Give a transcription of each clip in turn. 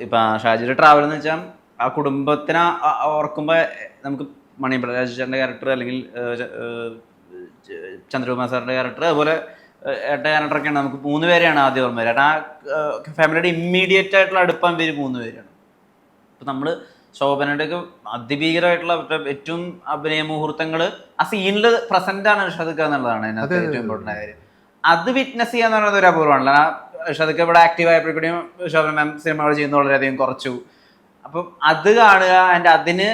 ഇപ്പൊ ഷാജിയുടെ ട്രാവൽ എന്ന് വെച്ചാൽ ആ കുടുംബത്തിനെ ആ- ആ ഓർക്കുമ്പോ നമുക്ക് മണിപ്രകാശ് ചേട്ടന്റെ ക്യാരക്ടർ അല്ലെങ്കിൽ ചന്ദ്രകുമാർ സാറിന്റെ ക്യാരക്ടർ അതുപോലെ ഏട്ട ക്യാരക്ടറൊക്കെയാണ് നമുക്ക് മൂന്ന് പേരെയാണ് ആദ്യം ഓർമ്മ വരിക ആ ഫാമിലിയുടെ ഇമ്മീഡിയറ്റ് ആയിട്ടുള്ള അടുപ്പം പേര് മൂന്ന് പേരാണ്. അപ്പം നമ്മൾ ശോഭനയുടെ അതിഭീകരമായിട്ടുള്ള ഏറ്റവും അഭിനയ മുഹൂർത്തങ്ങൾ ആ സീനിൽ പ്രസന്റ് ആണ് ഷതുക്ക എന്നുള്ളതാണ് അതിനകത്ത് ഏറ്റവും ഇമ്പോർട്ടന്റ് കാര്യം. അത് വിറ്റ്നസ് ചെയ്യാന്ന് പറയുന്നത് ഒരു അപൂർവമാണല്ലോ ആ ഷതുക്ക ഇവിടെ ആക്റ്റീവ് ആയപ്പോഴേക്കും ശോഭന മാം സിനിമകൾ ചെയ്യുന്ന വളരെയധികം കുറച്ചു. അപ്പം അത് കാണുക ആൻഡ് അതിന്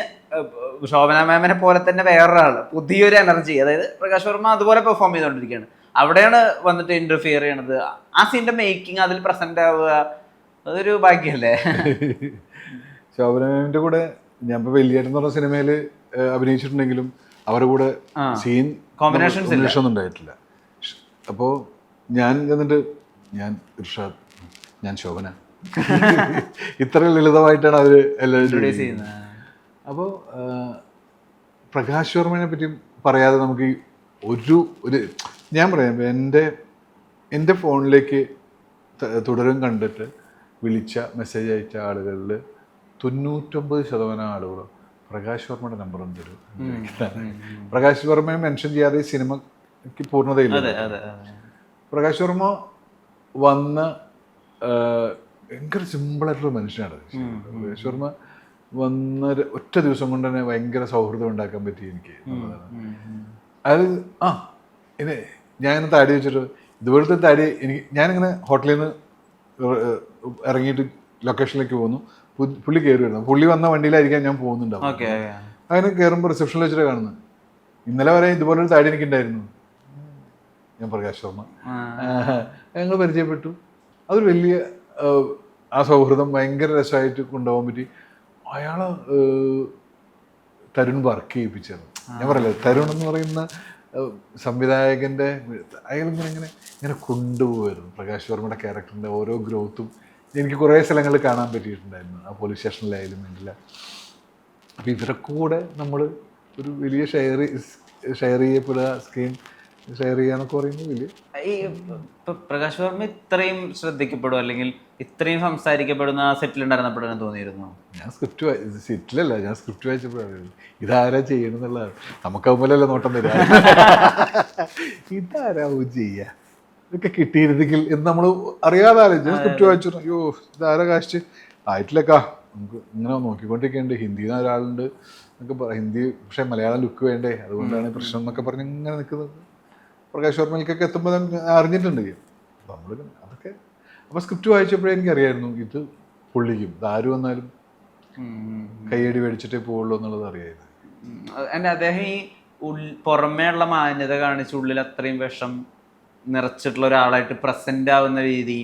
ശോഭന മാമിനെ പോലെ തന്നെ വേറൊരാൾ പുതിയൊരു എനർജി അതായത് പ്രകാശ് വർമ്മ അതുപോലെ പെർഫോം ചെയ്തുകൊണ്ടിരിക്കുകയാണ്. അവിടെയാണ് വന്നിട്ട് ഇന്റർഫിയർ ചെയ്യണത്. ആ സീന്റെ മേക്കിംഗ് അതിൽ പ്രസന്റ് ആവുക അതൊരു ഭാഗ്യല്ലേ ശോഭന മാമിന്റെ കൂടെ ഞാൻ ഇപ്പോൾ വലിയേട്ടൻ എന്ന് പറഞ്ഞ സിനിമയിൽ അഭിനയിച്ചിട്ടുണ്ടെങ്കിലും അവരുടെ കൂടെ സീൻ കോമ്പിനേഷൻസ്. ഒന്നും ഉണ്ടായിട്ടില്ല. അപ്പോൾ ഞാൻ എന്നിട്ട് ഞാൻ ഇർഷാദ് ഞാൻ ശോഭന. ഇത്ര ലളിതമായിട്ടാണ് അവർ എല്ലാവരും അപ്പോൾ പ്രകാശ് വർമ്മനെ പറ്റി പറയാതെ നമുക്ക് ഒരു ഒരു ഞാൻ പറയാം എന്റെ എന്റെ ഫോണിലേക്ക് തുടരും കണ്ടിട്ട് വിളിച്ച മെസ്സേജ് അയച്ച ആളുകളിൽ തൊണ്ണൂറ്റൊമ്പത് ശതമാനം ആളുകളും പ്രകാശ് വർമ്മയുടെ നമ്പർ തരും പ്രകാശ് വർമ്മയെ മെൻഷൻ ചെയ്യാതെ ഈ സിനിമയ്ക്ക് പൂർണതയില്ല. പ്രകാശ് വർമ്മ വന്ന ഭയങ്കര സിമ്പിളായിട്ടുള്ള മനുഷ്യനാണ്. ശർമ്മ വന്ന ഒറ്റ ദിവസം കൊണ്ട് തന്നെ ഭയങ്കര സൗഹൃദം ഉണ്ടാക്കാൻ പറ്റി എനിക്ക്. അത് ആ ഇത് ഞാനിങ്ങനെ താടി വെച്ചിട്ട് ഇതുപോലത്തെ താടി എനിക്ക് ഞാനിങ്ങനെ ഹോട്ടലിൽ നിന്ന് ഇറങ്ങിയിട്ട് ലൊക്കേഷനിലേക്ക് പോകുന്നു. പുള്ളി കയറി വരുന്നു പുള്ളി വന്ന വണ്ടിയിലായിരിക്കാം ഞാൻ പോകുന്നുണ്ടാവും അങ്ങനെ കയറുമ്പോൾ റിസപ്ഷനിൽ വെച്ചിട്ട് കാണുന്നത്. ഇന്നലെ വരെ ഇതുപോലൊരു താടി എനിക്കുണ്ടായിരുന്നു. ഞാൻ പ്രകാശ് ശർമ്മ ഞങ്ങൾ പരിചയപ്പെട്ടു. അതൊരു വലിയ ആ, സൗഹൃദം ഭയങ്കര രസമായിട്ട് കൊണ്ടുപോകാൻ പറ്റി. അയാൾ ഏഹ്, തരുൺ വർക്ക് ചെയ്യിപ്പിച്ചത്. ഞാൻ പറയല്ലേ തരുൺ എന്ന് പറയുന്ന സംവിധായകന്റെ സംവിധായകന്റെ അയാൾ ഇങ്ങനെ ഇങ്ങനെ ഇങ്ങനെ കൊണ്ടുപോകുമായിരുന്നു പ്രകാശ് വർമ്മയുടെ ക്യാരക്ടറിന്റെ ഓരോ ഗ്രോത്തും എനിക്ക് കുറേ സ്ഥലങ്ങളിൽ കാണാൻ പറ്റിയിട്ടുണ്ടായിരുന്നു. ആ പോലീസ് സ്റ്റേഷനിലായാലും വേണ്ടില്ല. അപ്പോൾ ഇവരെ കൂടെ നമ്മൾ ഒരു വലിയ ഷെയർ ഷെയർ ചെയ്യപ്പെടുക സ്ക്രീൻ ഷെയർ ചെയ്യാന്നൊക്കെ വലിയ ഈ പ്രകാശ് വർമ്മ ഇത്രയും ശ്രദ്ധിക്കപ്പെടും അല്ലെങ്കിൽ ഇത്രയും സംസാരിക്കപ്പെടുന്ന ആ സെറ്റിൽ ഉണ്ടായിരുന്നപ്പോഴാണ് തോന്നിയിരുന്നു? ഞാൻ സ്ക്രിപ്റ്റ് വായി സെറ്റിലല്ല ഞാൻ സ്ക്രിപ്റ്റ് വായിച്ചപ്പോഴാണ്. ഇതാരാ ചെയ്യണമെന്നുള്ളതാണ് നമുക്കാവുമ്പോഴല്ലേ നോട്ടം തരാ ഇതാരാ ചെയ്യ? ഇതൊക്കെ കിട്ടിയിരുന്നെങ്കിൽ എന്ന് നമ്മൾ അറിയാതെ ആലോചിച്ചു. സ്ക്രിപ്റ്റ് വായിച്ചു. അയ്യോ ഇതാരാ കാശ്? ആയിട്ടില്ലക്കാ. നമുക്ക് ഇങ്ങനെ നോക്കിക്കൊണ്ടിരിക്കുന്നുണ്ട് ഹിന്ദിയിൽ നിന്ന് ഒരാളുണ്ട് എന്നൊക്കെ പറ ഹിന്ദി പക്ഷേ മലയാളം ലുക്ക് വേണ്ടേ? അതുകൊണ്ടാണ് പ്രശ്നം എന്നൊക്കെ പറഞ്ഞ് ഇങ്ങനെ നിൽക്കുന്നത്. പ്രകാശ് വർമ്മയിലേക്കൊക്കെ എത്തുമ്പോൾ അറിഞ്ഞിട്ടുണ്ട്. നമ്മൾ അതൊക്കെ അപ്പോൾ സ്ക്രിപ്റ്റ് വായിച്ചപ്പോഴേ എനിക്കറിയായിരുന്നു ഇത് പൊള്ളിക്കും ഇത് ആര് വന്നാലും കൈയടി മേടിച്ചിട്ടേ പോവുള്ളൂ എന്നുള്ളത് അറിയായിരുന്നു. എന്റെ അദ്ദേഹം ഈ ഉൾ ഉള്ള മാന്യത കാണിച്ച് ഉള്ളിൽ അത്രയും വിഷം നിറച്ചിട്ടുള്ള ഒരാളായിട്ട് പ്രസന്റ് ആവുന്ന രീതി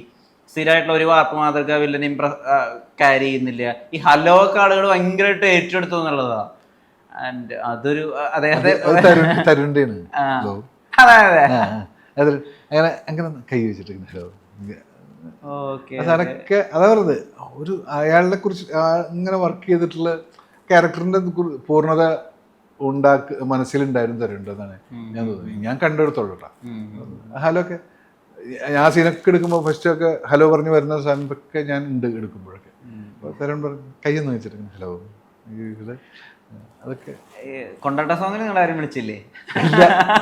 സ്ഥിരമായിട്ടുള്ള ഒരു വാർപ്പ് മാതൃക വില്ലനെയും ക്യാരി ചെയ്യുന്നില്ല. ഈ ഹലോ ഒക്കെ ആളുകൾ ഭയങ്കരമായിട്ട് ഏറ്റെടുത്തു എന്നുള്ളതാ. ആൻഡ് അതൊരു അദ്ദേഹത്തെ അങ്ങനെ അങ്ങനെ കൈ വെച്ചിട്ട് ഹലോ. അതൊക്കെ അതാ പറഞ്ഞത്. ഒരു അയാളെ കുറിച്ച് ഇങ്ങനെ വർക്ക് ചെയ്തിട്ടുള്ള ക്യാരക്ടറിന്റെ പൂർണത ഉണ്ടാക്ക മനസ്സിലുണ്ടായിരുന്നു തരുണ്ടെന്നാണ് ഞാൻ തോന്നുന്നത് ഞാൻ കണ്ടെടുത്തോളൂ കേട്ടോ ഹലോ ഒക്കെ ഞാൻ സീനൊക്കെ എടുക്കുമ്പോൾ ഫസ്റ്റ് ഒക്കെ ഹലോ പറഞ്ഞു വരുന്ന സമയമൊക്കെ ഞാൻ ഉണ്ട് എടുക്കുമ്പോഴൊക്കെ. തരുൺ പറഞ്ഞു കൈയൊന്ന് വെച്ചിട്ട് ഹലോ. അതൊക്കെ. കൊണ്ടാട്ട സോങ്ങിന് നിങ്ങൾ ആരും വിളിച്ചില്ലേ?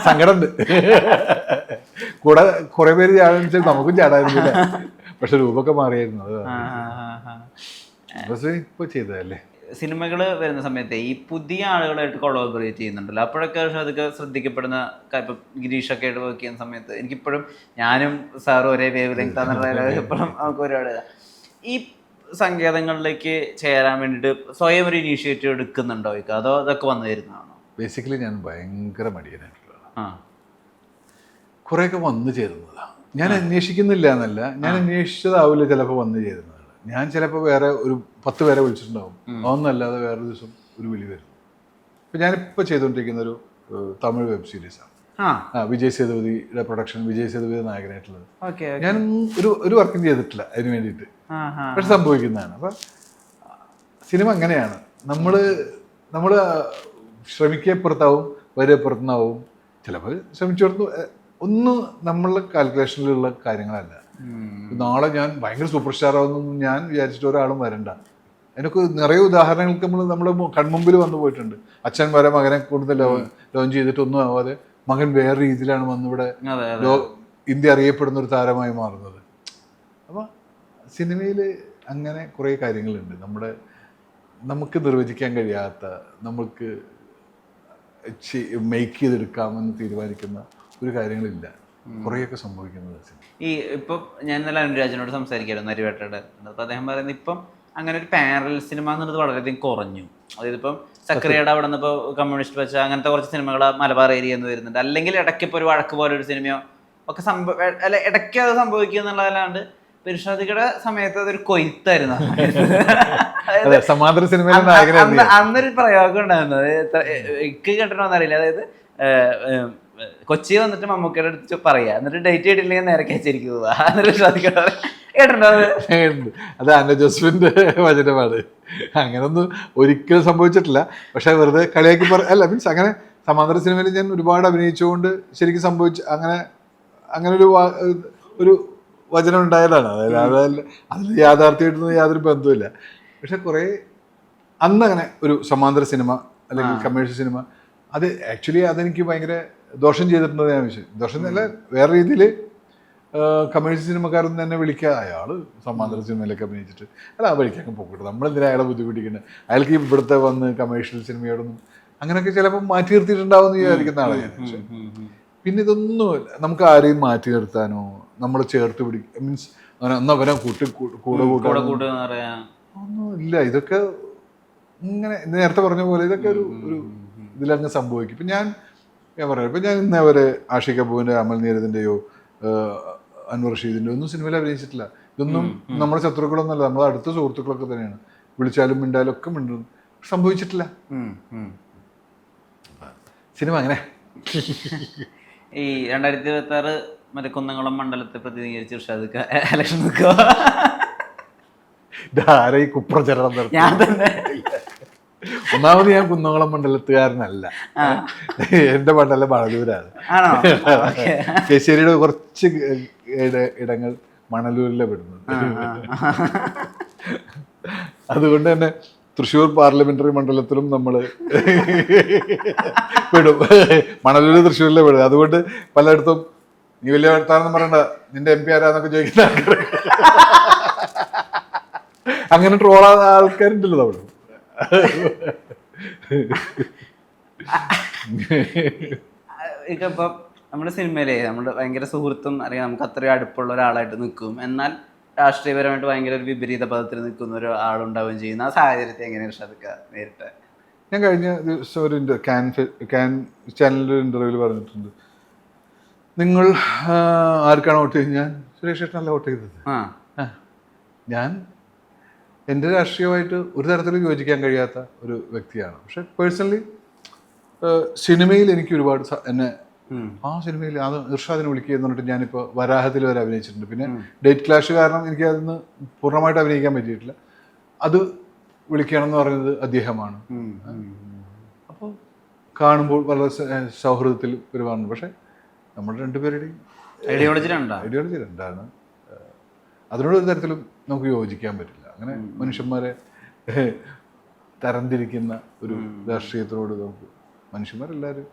സങ്കടമുണ്ട്. കൂടെ കുറെ പേര് ചാടാന്ന് നമുക്കും ചാടായിരുന്നില്ല പക്ഷെ രൂപമൊക്കെ മാറിയായിരുന്നു അത്. ഇപ്പൊ ചെയ്തതല്ലേ? സിനിമകൾ വരുന്ന സമയത്ത് ഈ പുതിയ ആളുകളായിട്ട് കൊളാബറേറ്റ് ചെയ്യുന്നുണ്ടല്ലോ. അപ്പോഴൊക്കെ പക്ഷെ അതൊക്കെ ശ്രദ്ധിക്കപ്പെടുന്ന ഇപ്പം ഗിരീഷൊക്കെ ആയിട്ട് വർക്ക് ചെയ്യുന്ന സമയത്ത് എനിക്കിപ്പോഴും ഞാനും സാറും ഒരേ വേവ് ലെങ്ത് എപ്പോഴും നമുക്ക് ഒരുപാട്. ഈ സങ്കേതങ്ങളിലേക്ക് ചേരാൻ വേണ്ടിയിട്ട് സ്വയം ഒരു ഇനീഷ്യേറ്റീവ് എടുക്കുന്നുണ്ടോ ഇക്ക? അതോ അതൊക്കെ വന്നു തരുന്നതാണോ ബേസിക്കലി ഞാൻ ഭയങ്കര മടിയനായിട്ടുള്ളതാണ്. കുറേയൊക്കെ വന്നു ചേരുന്നതാണ് ഞാൻ അന്വേഷിക്കുന്നില്ല എന്നല്ല. ഞാൻ അന്വേഷിച്ചതാവില്ല ചിലപ്പോൾ വന്നു ചേരുന്നതാണ്. ഞാൻ ചിലപ്പോൾ വേറെ ഒരു പത്ത് പേരെ വിളിച്ചിട്ടുണ്ടാവും. അതൊന്നല്ലാതെ വേറെ ദിവസം ഒരു വിളി വരും. ഇപ്പം ഞാനിപ്പോൾ ചെയ്തുകൊണ്ടിരിക്കുന്ന ഒരു തമിഴ് വെബ് സീരീസാണ്. വിജയ് സേതുപതിയുടെ പ്രൊഡക്ഷൻ വിജയ് സേതുപതി നായകനായിട്ടുള്ളത്. ഞാൻ ഒരു ഒരു വർക്കും ചെയ്തിട്ടില്ല അതിന് വേണ്ടിയിട്ട്. പക്ഷെ സംഭവിക്കുന്നതാണ്. അപ്പം സിനിമ അങ്ങനെയാണ്. നമ്മൾ നമ്മൾ ശ്രമിക്കപ്പുറത്താവും വരെപ്പുറത്തുനിന്നാവും. ചിലപ്പോൾ ശ്രമിച്ചു കൊടുത്തു ഒന്നും നമ്മളുടെ കാൽക്കുലേഷനിലുള്ള കാര്യങ്ങളല്ല. നാളെ ഞാൻ ഭയങ്കര സൂപ്പർ സ്റ്റാർ ആവുന്നൊന്നും ഞാൻ വിചാരിച്ചിട്ട് ഒരാളും വരണ്ട. അതിനൊക്കെ നിറയെ ഉദാഹരണങ്ങൾക്ക് നമ്മൾ നമ്മുടെ കൺമുമ്പിൽ വന്നു പോയിട്ടുണ്ട്. അച്ഛൻ വരെ മകനെ കൂടുതൽ ലോഞ്ച് ചെയ്തിട്ടൊന്നും ആവാതെ മകൻ വേറെ രീതിയിലാണ് വന്നിവിടെ ഇന്ത്യ അറിയപ്പെടുന്ന ഒരു താരമായി മാറുന്നത്. അപ്പോൾ സിനിമയിൽ അങ്ങനെ കുറേ കാര്യങ്ങളുണ്ട്. നമ്മുടെ നമുക്ക് നിർവചിക്കാൻ കഴിയാത്ത നമുക്ക് മേക്ക് ചെയ്തെടുക്കാമെന്ന് തീരുമാനിക്കുന്ന ഒരു കാര്യങ്ങളില്ല. കുറേയൊക്കെ സംഭവിക്കുന്നത് ഈ ഇപ്പം ഞാൻ ഇന്നലെ അനുരാജനോട് സംസാരിക്കായിരുന്നു നരിവേട്ടയുടെ അപ്പോൾ അദ്ദേഹം പറയുന്നത് ഇപ്പം അങ്ങനെ ഒരു പാരൽ സിനിമ എന്നുള്ളത് വളരെയധികം കുറഞ്ഞു. അതായത് ഇപ്പം സക്രിയയുടെ അവിടെ നിന്ന് ഇപ്പോൾ കമ്മ്യൂണിസ്റ്റ് വെച്ച അങ്ങനത്തെ കുറച്ച് സിനിമകൾ മലബാർ ഏരിയ എന്ന് വരുന്നുണ്ട്. അല്ലെങ്കിൽ ഇടയ്ക്ക് ഇപ്പോൾ ഒരു വഴക്ക് പോലെ ഒരു സിനിമയോ ഒക്കെ സംഭവ അല്ല ഇടയ്ക്ക് അത് സംഭവിക്കുക എന്നുള്ളതല്ലാണ്ട് പിരിഷാദിക്കയുടെ സമയത്ത് അതൊരു കൊയ്ത്തായിരുന്നു. സമാന്തര സിനിമ അന്നൊരു പ്രയോഗം ഉണ്ടായിരുന്നു. എനിക്ക് കേട്ടിട്ടോന്ന് അതായത് കൊച്ചി വന്നിട്ട് മമ്മൂക്കയുടെ അടുത്ത് പറയാ. എന്നിട്ട് ഡേറ്റ് ചെയ്തിട്ടില്ലെങ്കിൽ നേരെ കച്ചേരിക്ക് പോവാ എന്നിട്ട് ശ്രദ്ധിക്കട്ടെ കേട്ടിട്ടുണ്ടോ അത്? അന്ന ജോസഫിന്റെ വചനമാണ്. അങ്ങനൊന്നും ഒരിക്കലും സംഭവിച്ചിട്ടില്ല. പക്ഷെ വെറുതെ കളിയാക്കി പറ അല്ല മീൻസ് അങ്ങനെ സമാന്തര സിനിമയിൽ ഞാൻ ഒരുപാട് അഭിനയിച്ചുകൊണ്ട് ശരിക്കും സംഭവിച്ച അങ്ങനെ അങ്ങനെ ഒരു ഒരു വചനം ഉണ്ടായതാണ്. അതായത് അതിൽ അതിൽ യാഥാർത്ഥ്യമായിട്ടൊന്നും യാതൊരു ബന്ധവുമില്ല. പക്ഷെ കുറേ അന്ന് അങ്ങനെ ഒരു സമാന്തര സിനിമ അല്ലെങ്കിൽ കമേഴ്ഷ്യൽ സിനിമ അത് ആക്ച്വലി അതെനിക്ക് ഭയങ്കര ദോഷം ചെയ്തിട്ടുണ്ടെന്ന് ഞാൻ വിശ്വസിച്ചു ദോഷം എന്നല്ല വേറെ രീതിയിൽ കമേഴ്ഷ്യൽ സിനിമക്കാരൊന്നും തന്നെ വിളിക്കുക അയാൾ സമാന്തര സിനിമയിലൊക്കെ അഭിനയിച്ചിട്ട്. അല്ല ആ വഴിക്കൊക്കെ പോകട്ടെ. നമ്മളെന്തിനാ അയാളെ ബുദ്ധിമുട്ടിക്കുന്നത്? അയാൾക്ക് ഇവിടുത്തെ വന്ന് കമേഴ്ഷ്യൽ സിനിമയോടൊന്നും അങ്ങനെയൊക്കെ ചിലപ്പോൾ മാറ്റി നിർത്തിയിട്ടുണ്ടാവും എന്ന് വിചാരിക്കുന്ന ആളെ പിന്നെ ഇതൊന്നും നമുക്ക് ആരെയും മാറ്റി നിർത്താനോ നമ്മൾ ചേർത്ത് പിടിക്കുക മീൻസ് അങ്ങനെ ഒന്ന് അവരെ കൂട്ടി കൂടെ കൂടെ കൂട്ടാനോ? എന്ന് പറയാ? ഒന്നും ഇല്ല ഇതൊക്കെ ഇങ്ങനെ നേരത്തെ പറഞ്ഞ പോലെ ഇതൊക്കെ ഒരു ഒരു ഇതിലങ്ങ് സംഭവിക്കും. ഇപ്പം ഞാൻ ഞാൻ പറയാം. ഇപ്പം ഞാൻ ഇന്നേ വരെ ആഷിക് കപൂറിന്റെ അമൽ നീരദിന്റെയോ അൻവർ റഷീദിന്റെയോ ഒന്നും സിനിമയിൽ അഭിനയിച്ചിട്ടില്ല. ഇതൊന്നും നമ്മുടെ ശത്രുക്കളൊന്നുമല്ല. നമ്മുടെ അടുത്ത സുഹൃത്തുക്കളൊക്കെ തന്നെയാണ്. വിളിച്ചാലും മിണ്ടാലും ഒക്കെ മിണ്ടും. സംഭവിച്ചിട്ടില്ല. സിനിമ അങ്ങനെ. ഈ രണ്ടായിരത്തി ഇരുപത്തി ആറ് മറ്റേ കുന്നംകുളം മണ്ഡലത്തെ പ്രതിനിധീകരിച്ച് ഇർഷാദ് ഇലക്ഷൻ നിൽക്കുക ഇതാരാ ഈ കുപ്രചരണം? ഞാൻ തന്നെ. ഒന്നാമത് ഞാൻ കുന്നംകുളം മണ്ഡലത്തുകാരനല്ല. എന്റെ മണ്ഡലം വളരൂരാണ് ശരിയുടെ കുറച്ച് ഇടങ്ങൾ മണലൂരിലെ പെടുന്നത് അതുകൊണ്ട് തന്നെ തൃശ്ശൂർ പാർലമെന്ററി മണ്ഡലത്തിലും നമ്മൾ പെടും. മണലൂര് തൃശ്ശൂരിലെ പെടും. അതുകൊണ്ട് പലയിടത്തും നീ വലിയ വർത്താനം പറയണ്ട നിന്റെ എം പി ആരാന്നൊക്കെ ചോദിക്കുന്ന ആൾക്കാർ അങ്ങനെ ട്രോളാ ആൾക്കാരുണ്ടല്ലോ അവിടെ ഇപ്പൊ നമ്മുടെ സിനിമയിലെ നമ്മുടെ ഭയങ്കര സുഹൃത്തും അല്ലെങ്കിൽ നമുക്ക് അത്രയും അടുപ്പുള്ള ഒരാളായിട്ട് നിൽക്കും. എന്നാൽ രാഷ്ട്രീയപരമായിട്ട് ഭയങ്കര ഒരു വിപരീത പദത്തിൽ നിൽക്കുന്ന ഒരു ആളുണ്ടാവുകയും ചെയ്യുന്ന ആ സാഹചര്യത്തെ എങ്ങനെയാണ് ഇർഷാദ് നേരിട്ട്? ഞാൻ കഴിഞ്ഞ ദിവസം ഒരു ക്യാൻ ക്യാൻ ചാനലിൽ ഒരു ഇന്റർവ്യൂവിൽ പറഞ്ഞിട്ടുണ്ട്. നിങ്ങൾ ആർക്കാണ് വോട്ട് ചെയ്തത്? ഞാൻ സുരേഷ് ഏട്ടനല്ല വോട്ട് ചെയ്തത്? ഞാൻ എന്റെ രാഷ്ട്രീയമായിട്ട് ഒരു തരത്തിലും യോജിക്കാൻ കഴിയാത്ത ഒരു വ്യക്തിയാണ്. പക്ഷെ പേഴ്സണലി സിനിമയിൽ എനിക്ക് ഒരുപാട് എന്നെ. ആ സിനിമയിൽ അത് ഇർഷാദിനെ വിളിക്കുക എന്ന് പറഞ്ഞിട്ട് ഞാനിപ്പോൾ വരാഹത്തിൽ വരെ അഭിനയിച്ചിട്ടുണ്ട്. പിന്നെ ഡേറ്റ് ക്ലാഷ് കാരണം എനിക്ക് അതിന്ന് പൂർണമായിട്ട് അഭിനയിക്കാൻ പറ്റിയിട്ടില്ല. അത് വിളിക്കണം എന്ന് പറയുന്നത് അദ്ദേഹമാണ്. അപ്പോൾ കാണുമ്പോൾ വളരെ സൗഹൃദത്തിൽ പെരുമാറുന്നു പക്ഷേ നമ്മുടെ രണ്ടുപേരുടെയും ഐഡിയോളജി രണ്ടാണ് ഐഡിയോളജി രണ്ടാണ്. അതിനോട് ഒരു തരത്തിലും നമുക്ക് യോജിക്കാൻ പറ്റില്ല. അങ്ങനെ മനുഷ്യന്മാരെ തരംതിരിക്കുന്ന ഒരു രാഷ്ട്രീയത്തിനോട് നമുക്ക് മനുഷ്യന്മാരെല്ലാവരും.